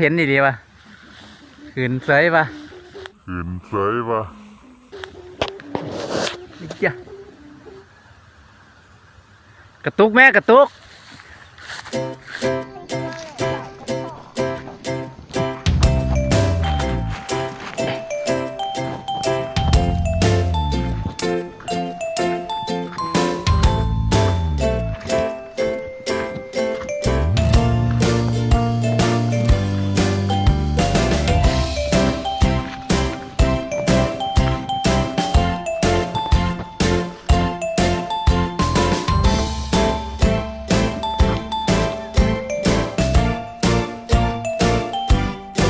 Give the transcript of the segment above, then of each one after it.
เห็นดีๆวะขืนเสยปะขืนเสยปะนี่จ้ะกระตุกแม่กระตุก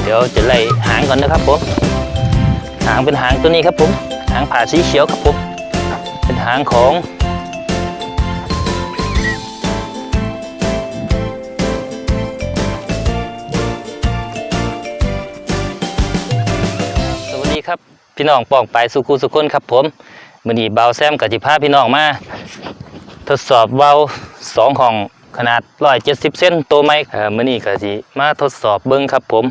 เดี๋ยวจะไล่หางก่อนนะครับผมหางเป็นหางตัวนี้ครับผม หางผ่าสีเขียวครับผม เป็นหางของสวัสดีครับพี่น้องปองไปสุขุสุขคนครับผมมือนีเบาแซมกับจิพาพี่น้องมา ทดสอบเบาสองของขนาดร้อยเจ็ดสิบเซนตัวไม้เออมื่อนี้ก็สิมาทดสอบเบิ้งครับผม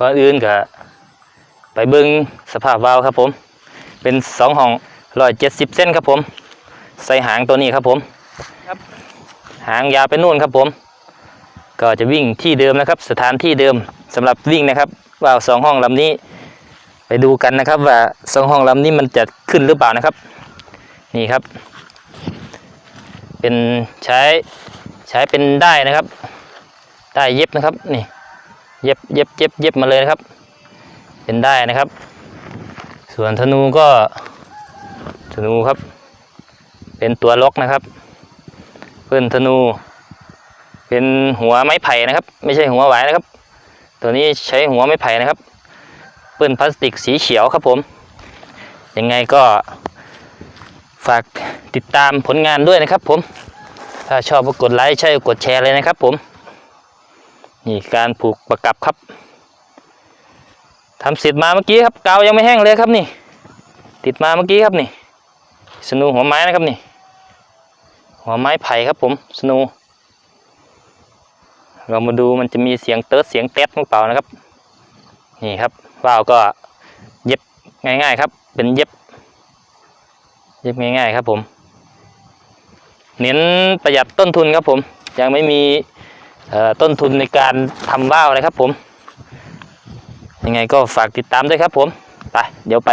ก่อนอื่นก็ไปเบิ้งสภาพเบาครับผม เป็นสองห้องร้อยเจ็ดสิบเซนครับผม ใส่หางตัวนี้ครับผมครับหางยาวไปนู่นครับผม ก็จะวิ่งที่เดิมนะครับ สถานที่เดิมสำหรับวิ่งนะครับว่าวสองห้องลำนี้ ไปดูกันนะครับว่าสองห้องลำนี้มันจะขึ้นหรือเปล่านะครับ นี่ครับ เป็นใช้ใช้เป็นได้ายนะครับ ได้ายเย็บนะครับนี่ เย็บเย็บเย็บเย็บมาเลยนะครับ เป็นได้นะครับ ส่วนธนูก็ธนูครับ เป็นตัวล็อกนะครับ เพื่อนธนู เป็นหัวไม้ไผ่นะครับ ไม่ใช่หัวหวายนะครับ ตัวนี้ใช้หัวไม้ไผ่นะครับเปื้อนพลาสติกสีเขียวครับผม ยังไงก็ฝากติดตามผลงานด้วยนะครับผม ถ้าชอบก็กดไลค์ใช่กดแชร์เลยนะครับผม นี่การผูกประกับครับทำเสร็จมาเมื่อกี้ครับกาวยังไม่แห้งเลยครับนี่ ติดมาเมื่อกี้ครับนี่ สนูหัวไม้นะครับนี่ หัวไม้ไผ่ครับผมสนู เรามาดูมันจะมีเสียงเติร์ดเสียงแต๊ดหรือเปล่านะครับ นี่ครับว่าวก็เย็บง่ายๆครับ เป็นเย็บ เย็บง่ายๆครับผม เน้นประหยัดต้นทุนครับผม ยังไม่มี ต้นทุนในการทำว่าวเลยครับผม ยังไงก็ฝากติดตามด้วยครับผม ไปเดี๋ยวไป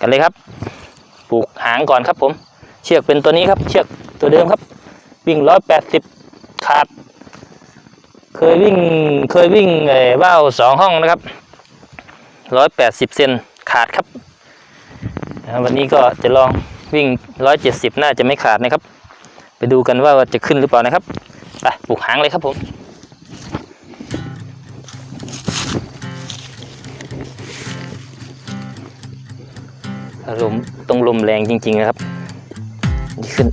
กันเลยครับ ปลูกหางก่อนครับผม เชือกเป็นตัวนี้ครับ เชือกตัวเดิมครับ วิ่งร้อยแปดสิบขาด เคยวิ่งเคยวิ่งไอ้ว่าวสองห้องนะครับร้อยแปดสิบเซนขาดครับ วันนี้ก็จะลองวิ่งร้อยเจ็ดสิบน่าจะไม่ขาดนะครับ ไปดูกันว่าจะขึ้นหรือเปล่านะครับ ไปปลูกหางเลยครับผม ลมต้องลมแรงจริง ๆ นะครับนี่ขึ้น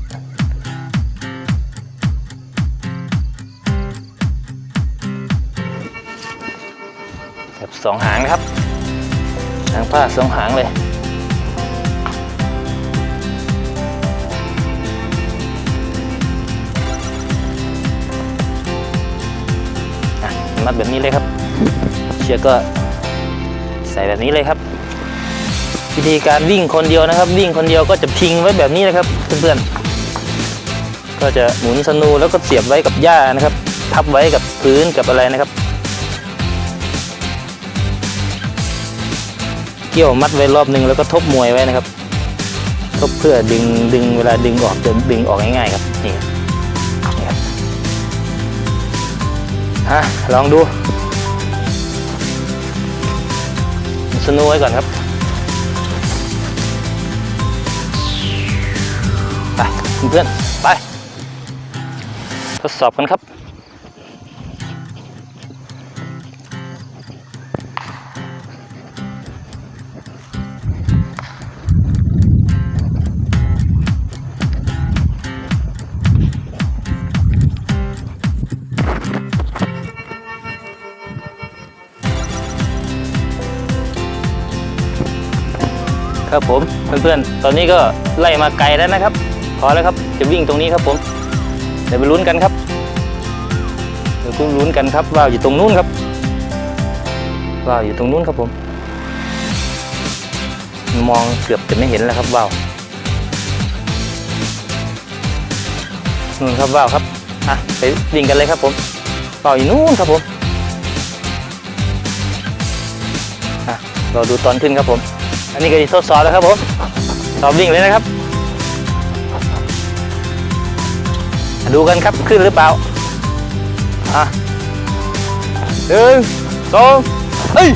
แบบสองหางนะครับ หางผ้าสองหางเลย แบบนี้เลยครับ เชือกก็ใส่แบบนี้เลยครับวิธีการวิ่งคนเดียวนะครับ วิ่งคนเดียวก็จะพิงไว้แบบนี้นะครับเพื่อนๆก็จะหมุนสนูแล้วก็เสียบไว้กับหญ้านะครับ ทับไว้กับพื้นกับอะไรนะครับ เกี่ยวมัดไว้รอบหนึ่งแล้วก็ทบมวยไว้นะครับทบเพื่อดึงดึงเวลาดึงออกจะดึงออกง่ายๆครับนี่ครับนี่ ฮะลองดูสนุไว้ก่อนครับไปเพื่อนไป ทดสอบกันครับ ครับผมเพื่อนๆ ตอนนี้ก็ไล่มาไกลแล้วนะครับ พอแล้วครับจะวิ่งตรงนี้ครับผมเดี๋ยวไปลุ้นกันครับเดี๋ยวคุณลุ้นกันครับว่าอยู่ตรงนู้นครับว่าวอยู่ตรงนู้นครับผม มองเกือบจะไม่เห็นแล้วครับว่าวนู่นครับว่าวครับอะไปวิ่งกันเลยครับผมว่าวอยู่นู้นครับผมอะเราดูตอนขึ้นครับผม อันนี้ก็จะทดสอบแล้วครับผมสอบวิ่งเลยนะครับ ดูกันครับขึ้นหรือเปล่าอะหนึ่งสองเฮ้ย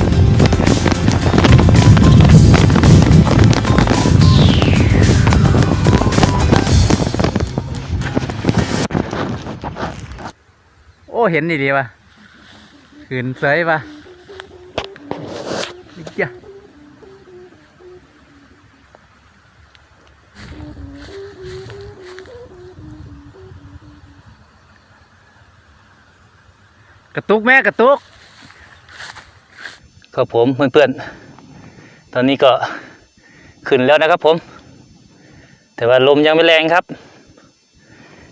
โอ้เห็นดีดีวะขืนเสยปะ กระตุกแม่กระตุกครับผมเพื่อนๆ ตอนนี้ก็ขึ้นแล้วนะครับผม แต่ว่าลมยังไม่แรงครับ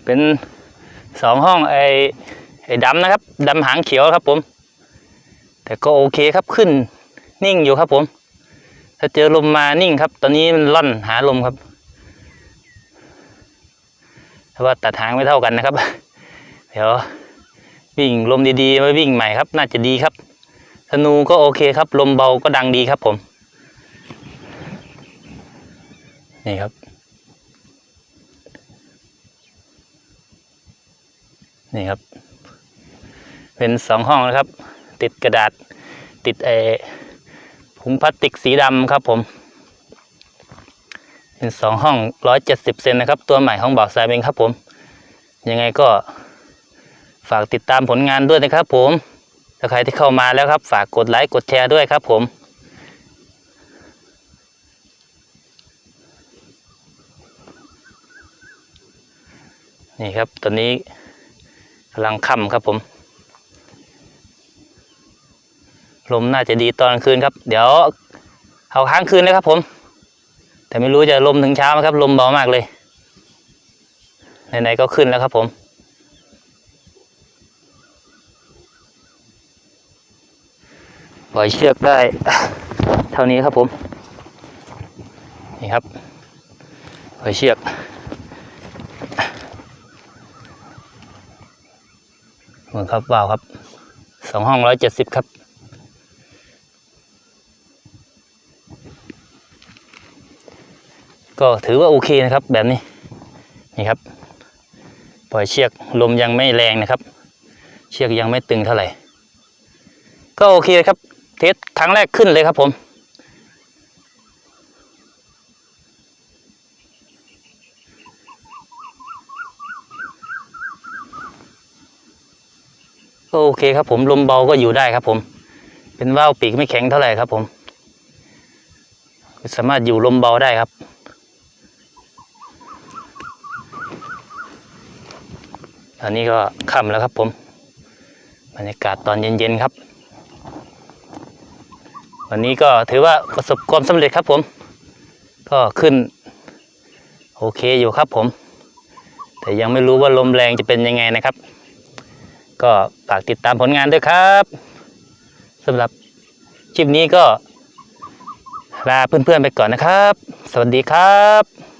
เป็นสองห้องไอ้ไอ้ดำนะครับดำหางเขียวครับผม แต่ก็โอเคครับขึ้นนิ่งอยู่ครับผม ถ้าเจอลมมานิ่งครับ ตอนนี้มันล่อนหาลมครับแต่ว่าตัดหางไม่เท่ากันนะครับ เดี๋ยว วิ่งลมดีๆมาวิ่งใหม่ครับ น่าจะดีครับธนูก็โอเคครับ ลมเบาก็ดังดีครับผม นี่ครับ นี่ครับ เป็นสองห้องนะครับ ติดกระดาษติดไอ้ถุงพลาสติกสีดำครับผม เป็นสองห้องร้อยเจ็ดสิบเซนนะครับ ตัวใหม่ของบ่าวทรายเองครับผม ยังไงก็ ฝากติดตามผลงานด้วยนะครับ ผมถ้าใครที่เข้ามาแล้วครับ ฝากกดไลค์กดแชร์ด้วยครับ ผมนี่ครับตอนนี้กำลังค่ำครับผม ลมน่าจะดีตอนกลางคืนครับ เดี๋ยวเอาค้างคืนเลยครับผม แต่ไม่รู้จะลมถึงเช้าไหมครับ ลมเบามากเลยไหนๆก็ขึ้นแล้วครับผม ปล่อยเชือกได้ เท่านี้ครับผม นี่ครับ ปล่อยเชือก เหมือนครับว้าวครับสองห้องร้อยเจ็ดสิบครับก็ถือว่าโอเคนะครับแบบนี้นี่ครับ ปล่อยเชือกลมยังไม่แรงนะครับ เชือกยังไม่ตึงเท่าไหร่ ก็โอเคครับ เทสครั้งแรกขึ้นเลยครับผมก็โอเคครับผมลมเบาก็อยู่ได้ครับผม เป็นว่าวปีกไม่แข็งเท่าไหร่ครับผม สามารถอยู่ลมเบาได้ครับตอนนี้ก็ค่ำแล้วครับผม บรรยากาศตอนเย็นๆครับ วันนี้ก็ถือว่าประสบความสำเร็จครับผม ก็ขึ้น โอเคอยู่ครับผม แต่ยังไม่รู้ว่าลมแรงจะเป็นยังไงนะครับ ก็ฝากติดตามผลงานด้วยครับสำหรับคลิปนี้ก็ลาเพื่อนๆไปก่อนนะครับ สวัสดีครับ